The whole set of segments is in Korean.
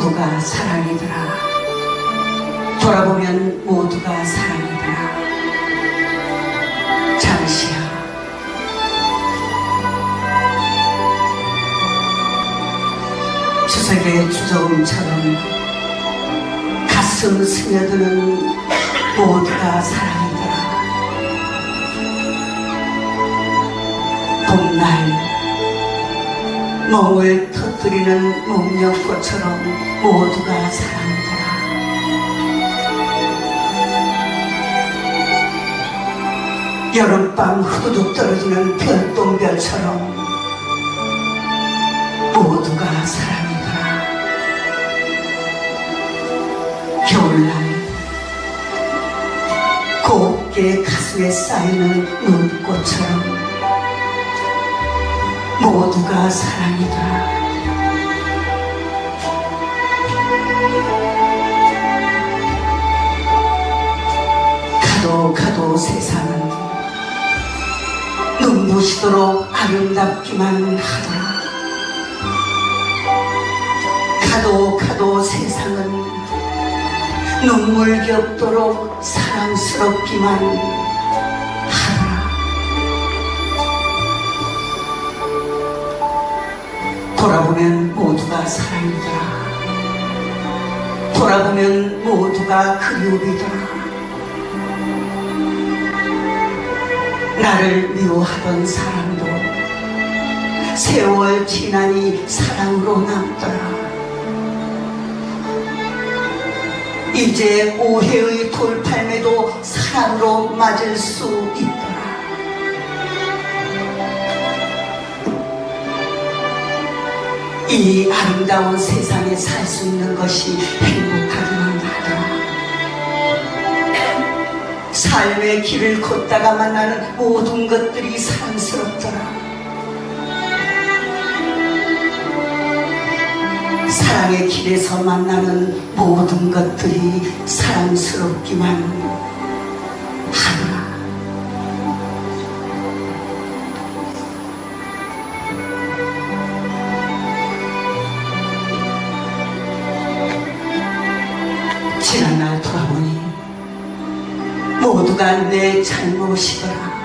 모두가 사랑이더라. 돌아보면 모두가 사랑이더라. 잠시야. 추석의 주저음처럼 가슴 스며드는 모두가 사랑이더라. 봄날 멍을 터뜨리는 목련꽃처럼 모두가 사랑이더라. 여름밤 후둑 떨어지는 별똥별처럼 모두가 사랑이더라. 겨울날 곱게 가슴에 쌓이는 눈꽃처럼 모두가 사랑이더 세상은 눈부시도록 아름답기만 하더라. 가도 가도 세상은 눈물 겹도록 사랑스럽기만 하더라. 돌아보면 모두가 사랑이더라. 돌아보면 모두가 그리움이더라. 나를 미워하던 사람도 세월 지나니 사랑으로 남더라. 이제 오해의 돌팔매도 사랑으로 맞을 수 있더라. 이 아름다운 세상에 살 수 있는 것이 행복하기 삶의 길을 걷다가 만나는 모든 것들이 사랑스럽더라. 사랑의 길에서 만나는 모든 것들이 사랑스럽기만 모두가 내 잘못이더라.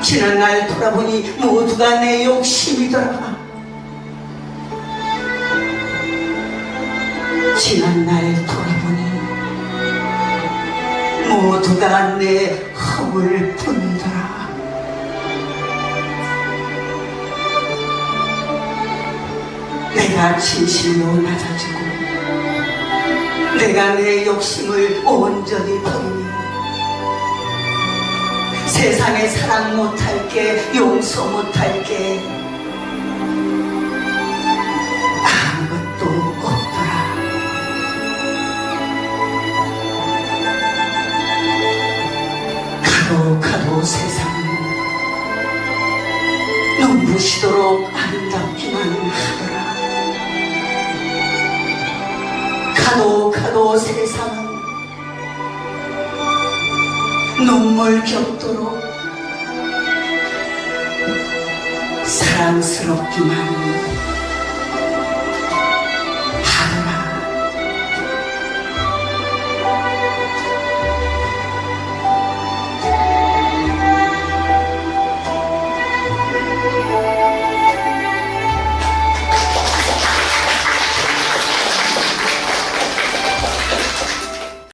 지난 날 돌아보니 모두가 내 욕심이더라. 지난 날 돌아보니 모두가 내 허물 뿐이더라. 내가 진실로 낮아지고 내가 내 욕심을 온전히 버리니 세상에 사랑 못할 게 용서 못할 게. 아무것도 없더라. 가도 세상은 눈부시도록 가도 가도 세상은 눈물 겹도록 사랑스럽기만